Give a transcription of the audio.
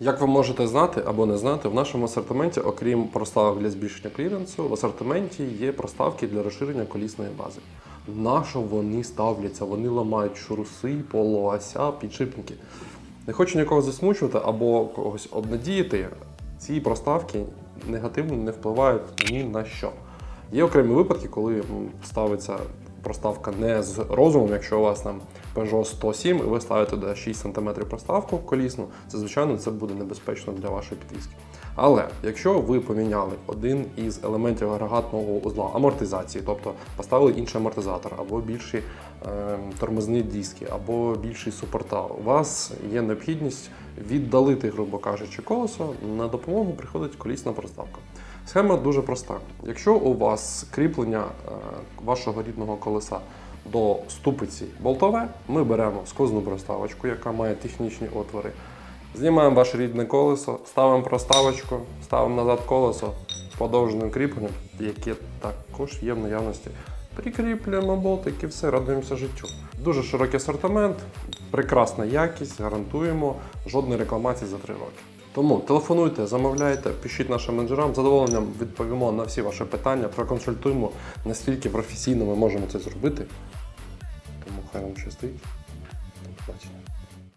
Як ви можете знати або не знати, в нашому асортименті, окрім проставок для збільшення кліренсу, в асортименті є проставки для розширення колісної бази. На що вони ставляться? Вони ламають шуруси, полуося, підшипники. Не хочу нікого засмучувати або когось обнадіяти. Ці проставки негативно не впливають ні на що. Є окремі випадки, коли ставиться проставка не з розумом, якщо у вас там Peugeot 107 і ви ставите туди 6 см проставку колісну, це звичайно це буде небезпечно для вашої підвіски. Але якщо ви поміняли один із елементів агрегатного узла амортизації, тобто поставили інший амортизатор, або більші е, тормозні диски, або більший супорта, у вас є необхідність віддалити, грубо кажучи, колесо, на допомогу приходить колісна проставка. Схема дуже проста. Якщо у вас кріплення е, вашого рідного колеса до ступиці болтове, ми беремо сквозну проставочку, яка має технічні отвори. Знімаємо ваше рідне колесо, ставимо проставочку, ставимо назад колесо подовженим кріпленням, яке також є в наявності. Прикріплюємо болтик і все, радуємося життю. Дуже широкий асортимент, прекрасна якість, гарантуємо, жодної рекламації за 3 роки. Тому телефонуйте, замовляйте, пишіть нашим менеджерам. Задоволенням відповімо на всі ваші питання, проконсультуємо, наскільки професійно ми можемо це зробити. Тому хай вам щастить. До побачення.